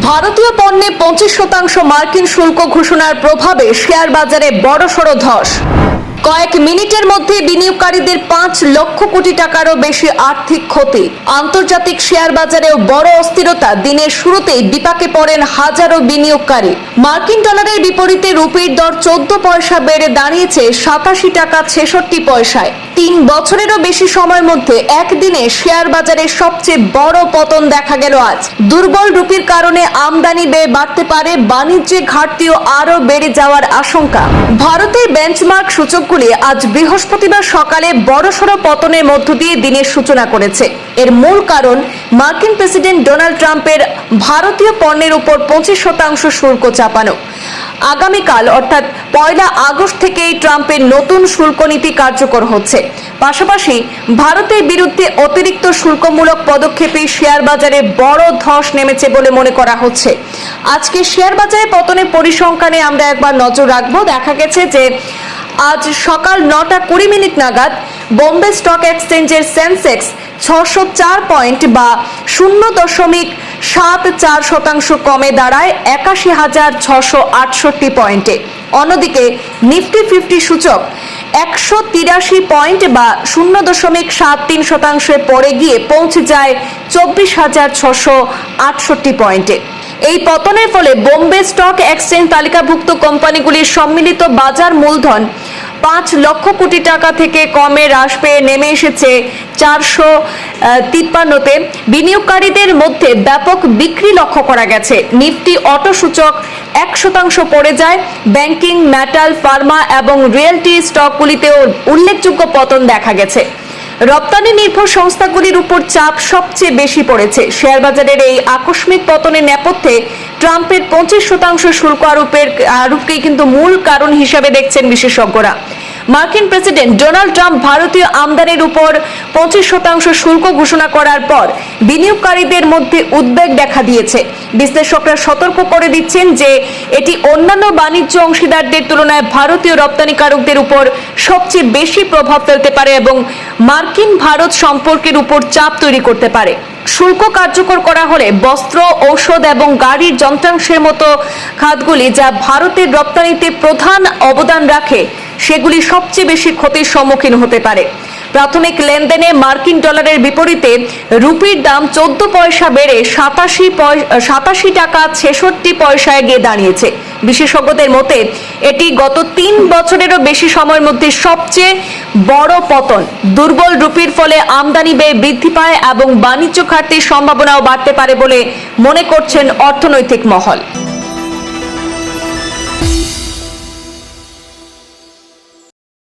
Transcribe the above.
ভারতীয় পণ্যে পঁচিশ শতাংশ মার্কিন শুল্ক ঘোষণার প্রভাবে শেয়ার বাজারে বড়সড় ধস। কয়েক মিনিটের মধ্যে বিনিয়োগকারীদের পাঁচ লক্ষ কোটি টাকারও বেশি আর্থিক ক্ষতি। আন্তর্জাতিক শেয়ার বাজারেও বড় অস্থিরতা। দিনের শুরুতেই বিপাকে পড়েন হাজারো বিনিয়োগকারী। মার্কিন ডলারের বিপরীতে রুপির দর চোদ্দ পয়সা বেড়ে দাঁড়িয়েছে সাতাশি টাকা ছেষট্টি পয়সায়। তিন বছরেরও বেশি সময়ের মধ্যে একদিনে শেয়ার বাজারে সবচেয়ে বড় পতন দেখা গেল আজ। দুর্বল রুপির কারণে আমদানি ব্যয় বাড়তে পারে, বাণিজ্যে ঘাটতিও আরও বেড়ে যাওয়ার আশঙ্কা। ভারতের বেঞ্চমার্ক সূচকগুলি আজ বৃহস্পতিবার সকালে বড়সড় পতনের মধ্য দিয়ে দিনের সূচনা করেছে। এর মূল কারণ, মার্কিন প্রেসিডেন্ট ডোনাল্ড ট্রাম্পের ভারতীয় পণ্যের উপর পঁচিশ শতাংশ শুল্ক চাপানো। আগামীকাল, অর্থাৎ পয়লা আগস্ট থেকেই ট্রাম্পের নতুন শুল্ক নীতি কার্যকর হচ্ছে। পাশাপাশি, ভারতের বিরুদ্ধে অতিরিক্ত শুল্কমূলক পদক্ষেপে শেয়ার বাজারে বড় ধস নেমেছে বলে মনে করা হচ্ছে। আজকে শেয়ার বাজারে পতনের পরিসংখ্যানে আমরা একবার নজর রাখব। দেখা গেছে যে আজ সকাল নটা কুড়ি মিনিট নাগাদ বোম্বে স্টক এক্সচেঞ্জের সেন্সেক্স ছশো চার পয়েন্ট বা শূন্য দশমিক সাত চার শতাংশ কমে দাঁড়ায় একাশি হাজার ছশো আটষট্টি পয়েন্টে। অন্যদিকে নিফটি ফিফটি সূচক একশো তিরাশি পয়েন্ট বা শূন্য দশমিক সাত তিন শতাংশে পড়ে গিয়ে পৌঁছে যায় চব্বিশ হাজার ছশো আটষট্টি পয়েন্টে। এই পতনের ফলে বোম্বে স্টক এক্সচেঞ্জ তালিকাভুক্ত কোম্পানিগুলির সম্মিলিত বাজার মূলধন পাঁচ লক্ষ কোটি টাকা থেকে কমে হ্রাস পেয়ে নেমে এসেছে চারশো তিপ্পান্নতে। বিনিয়োগকারীদের মধ্যে ব্যাপক বিক্রি লক্ষ্য করা গেছে। নিফটি অটো সূচক এক শতাংশ পড়ে যায়। ব্যাংকিং, মেটাল, ফার্মা এবং রিয়েলটি স্টকগুলিতেও উল্লেখযোগ্য পতন দেখা গেছে। রপ্তানি নির্ভর সংস্থাগুলির উপর চাপ সবচেয়ে বেশি পড়েছে। শেয়ার বাজারের এই আকস্মিক পতনের নেপথ্যে ট্রাম্পের পঁচিশ শতাংশ শুল্ক আরোপের, আরোপকেই কিন্তু মূল কারণ হিসাবে দেখছেন বিশেষজ্ঞরা। মার্কিন প্রেসিডেন্ট ডোনাল্ড ট্রাম্প ভারতীয় আমদানির উপর পঁচিশ শতাংশ শুল্ক ঘোষণা করার পর বিনিয়োগকারীদের মধ্যে উদ্বেগ দেখা দিয়েছে। বিশ্লেষকরা সতর্ক করে দিচ্ছেন যে এটি অন্যান্য বাণিজ্য অংশীদারদের তুলনায় ভারতীয় রপ্তানিকারকদের উপর সবচেয়ে বেশি প্রভাব ফেলতে পারে এবং মার্কিন ভারত সম্পর্কের উপর চাপ তৈরি করতে পারে। শুল্ক কার্যকর করা হলে বস্ত্র, ঔষধ এবং গাড়ির যন্ত্রাংশের মতো খাতগুলি যা ভারতের রপ্তানিতে প্রধান অবদান রাখে সেগুলি সবচেয়ে বেশি ক্ষতির সম্মুখীন হতে পারে। প্রাথমিক লেনদেনে মার্কিন ডলারের বিপরীতে রুপির দাম চোদ্দ পয়সা বেড়ে সাতাশি সাতাশি টাকা ছেষট্টি পয়সায় গিয়ে দাঁড়িয়েছে। বিশেষজ্ঞদের মতে, এটি গত তিন বছরেরও বেশি সময়ের মধ্যে সবচেয়ে বড় পতন। দুর্বল রুপির ফলে আমদানি ব্যয় বৃদ্ধি পায় এবং বাণিজ্য ঘাটতির সম্ভাবনাও বাড়তে পারে বলে মনে করছেন অর্থনৈতিক মহল।